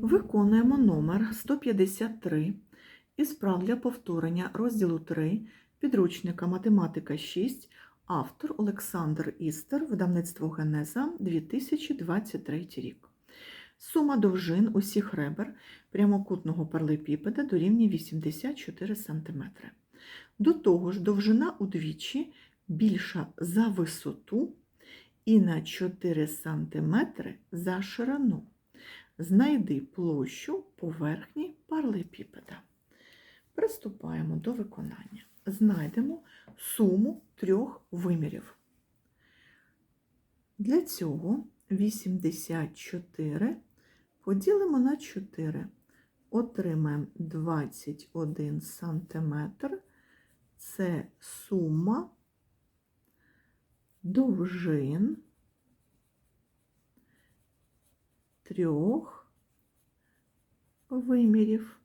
Виконуємо номер 153 із прав для повторення розділу 3 підручника Математика 6, автор Олександр Істер, видавництво Генеза 2023 рік. Сума довжин усіх ребер прямокутного паралепіпеда дорівнює 84 см. До того ж, довжина удвічі більша за висоту і на 4 см за ширину. Знайди площу поверхні паралепіпеда. Приступаємо до виконання. Знайдемо суму трьох вимірів. Для цього 84 поділимо на 4. Отримаємо 21 см. Це сума довжин трьох вимірів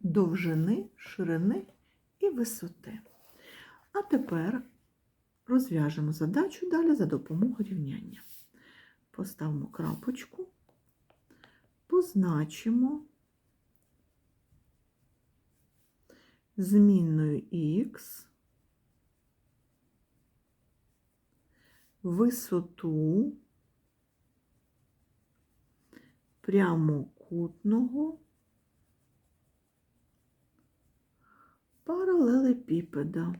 довжини, ширини і висоти. А тепер розв'яжемо задачу далі за допомогою рівняння. Поставимо крапочку, позначимо змінною х висоту прямокутного паралелепіпеда.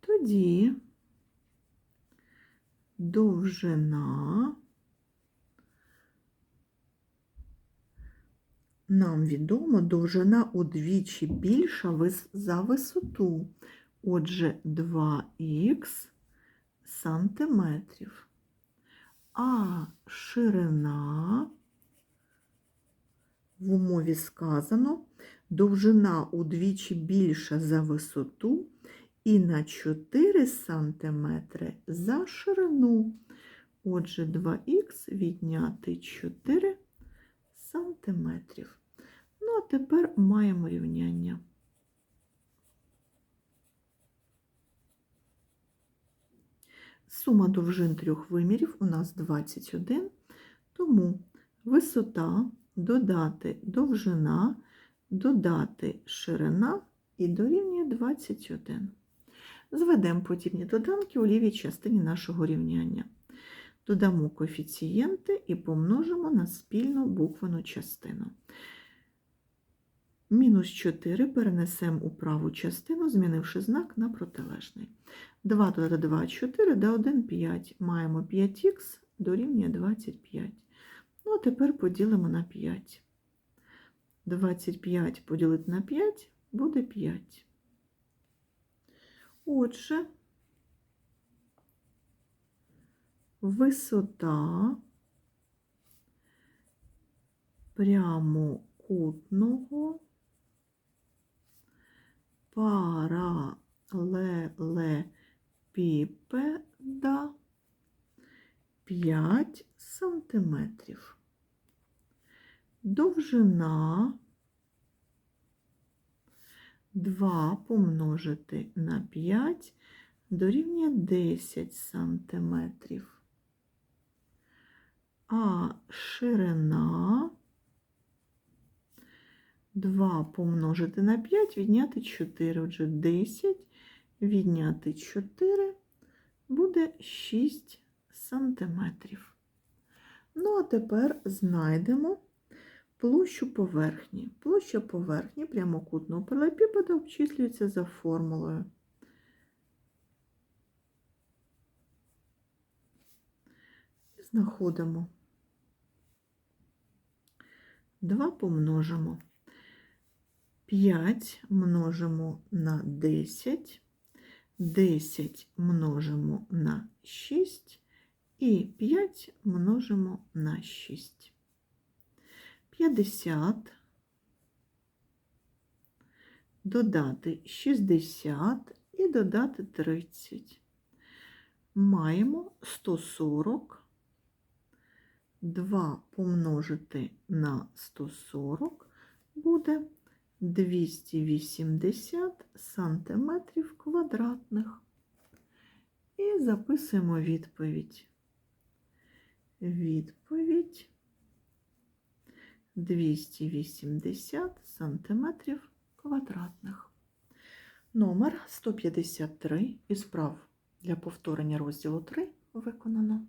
Тоді довжина нам відомо, довжина удвічі більша за висоту. Отже, 2х сантиметрів. А ширина в умові сказано, довжина удвічі більша за висоту і на 4 сантиметри за ширину. Отже, 2х відняти 4 сантиметрів. Ну, а тепер маємо рівняння. Сума довжин трьох вимірів у нас 21, тому висота додати довжина, додати ширина і дорівнює 21. Зведемо подібні доданки у лівій частині нашого рівняння. Додамо коефіцієнти і помножимо на спільну буквену частину. Мінус 4 перенесемо у праву частину, змінивши знак на протилежний. 2 додати 2 – 4, да 1 – 5. Маємо 5х дорівнює 25. Ну, а тепер поділимо на 5. 25 поділити на 5 буде 5. Отже, висота прямокутного паралелепіпеда 5 сантиметрів. Довжина 2 помножити на 5 дорівнює 10 сантиметрів. А ширина 2 помножити на 5 відняти 4. Отже, 10 відняти 4 буде 6 сантиметрів. Ну, а тепер знайдемо площу поверхні. Площа поверхні прямокутного паралепіпеда обчислюється за формулою. Знаходимо 2 помножимо 5 множимо на 10, 10 множимо на 6 і 5 множимо на 6. 50 додати 60 і додати 30. Маємо 140. 2 помножити на 140 буде 280 сантиметрів квадратних. І записуємо відповідь. Відповідь 280 сантиметрів квадратних. Номер 153 із прав для повторення розділу 3 виконано.